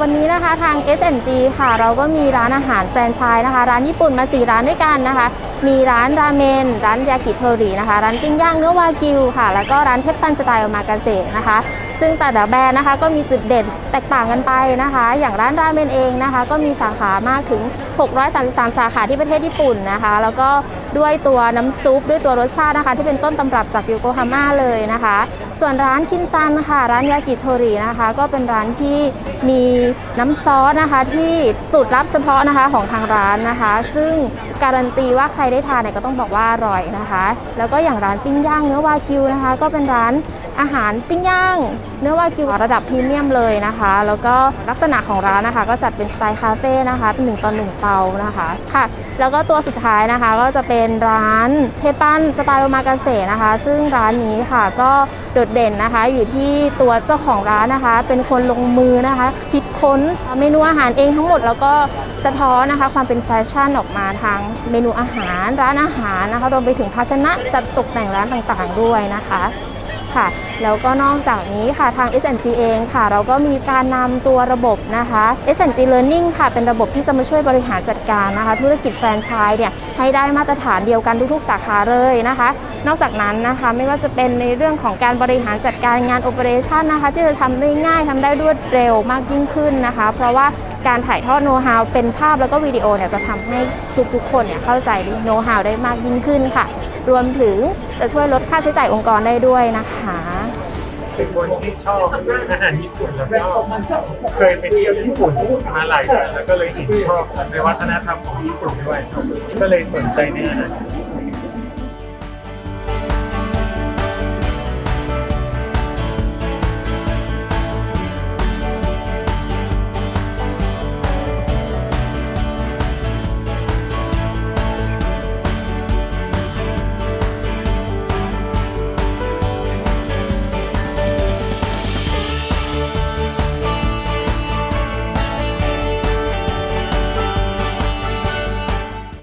วันนี้นะคะทาง H&G ค่ะ เราก็มีร้านอาหารแฟรนไชส์นะคะ ร้านญี่ปุ่นมา 4 ร้านด้วยกันนะคะ มีร้านราเมน ร้านยากิโทรินะคะ ร้านปิ้งย่างเนื้อวากิวค่ะ แล้วก็ร้านเทปปันสไตล์อมากาเสะนะคะ ซึ่งแต่ละแบรนด์นะคะก็มีจุดเด่นแตกต่างกันไปนะคะ อย่างร้านราเมนเองนะคะ ก็มีสาขามากถึง 633 สาขาที่ประเทศญี่ปุ่นนะคะ แล้วก็ด้วยตัวน้ำซุปด้วยตัวรสชาตินะคะ ที่เป็นต้นตำรับจากโยโกฮาม่าเลยนะคะ ส่วนร้านคินซันค่ะ ร้านยากิโทรินะคะ ก็เป็นร้านที่มีน้ำซอสนะคะ ที่สูตรลับเฉพาะนะคะของทางร้านนะคะ ซึ่งการันตีว่าใครได้ทานเนี่ยก็ต้องบอกว่าอร่อยนะคะ แล้วก็อย่างร้านปิ้งย่างเนื้อวากิวนะคะ ก็เป็นร้านอาหารปิ้งย่าง เนื้อวากิวระดับพรีเมียมเลยนะคะ แล้วก็ลักษณะของร้านนะคะ ก็จัดเป็นสไตล์คาเฟ่นะคะเป็นหนึ่งต่อหนึ่งเตานะคะค่ะแล้วก็ตัวสุดท้ายนะคะก็จะเป็นร้านเทปันสไตล์โอมากาเสะนะคะ ซึ่งร้านนี้ค่ะก็ โดดเด่นนะคะ อยู่ที่ตัวเจ้าของร้านนะคะ เป็นคนลงมือนะคะ คิดค้นเมนูอาหารเองทั้งหมดแล้วก็สะท้อนนะคะ ความเป็นแฟชั่นออกมาทางเมนูอาหารร้านอาหารนะคะรวมไปถึงภาชนะจัดตกแต่งร้านต่างๆด้วยนะคะค่ะแล้วก็นอกจากนี้ค่ะทาง S&G เองค่ะ เราก็มีการนำตัวระบบนะคะ S&G Learning ค่ะ เป็นระบบที่จะมาช่วยบริหารจัดการนะคะ ธุรกิจแฟรนไชส์เนี่ยให้ได้มาตรฐานเดียวกันทุกๆ สาขาเลยนะคะ นอกจากนั้นนะคะไม่ว่าจะเป็นในเรื่องของการบริหารจัดการงานโอเปอเรชันนะคะที่จะทำได้ง่ายทำได้รวดเร็วมากยิ่งขึ้นนะคะ เพราะว่าการถ่ายทอดโน้ตฮาวเป็นภาพแล้วก็วิดีโอเนี่ยจะทำให้ทุกๆคนเนี่ยเข้าใจโน้ตฮาวได้มากยิ่งขึ้นค่ะ รวมถึงจะช่วยลดค่าใช้จ่ายองค์กรได้ด้วยนะคะ เป็นคนที่ชอบอาหารญี่ปุ่นแล้วก็เคยไปเที่ยวญี่ปุ่นมาหลายครั้งแล้วก็เลยเห็นชอบในวัฒนธรรมของญี่ปุ่นด้วย ก็เลยสนใจในอาหารญี่ปุ่น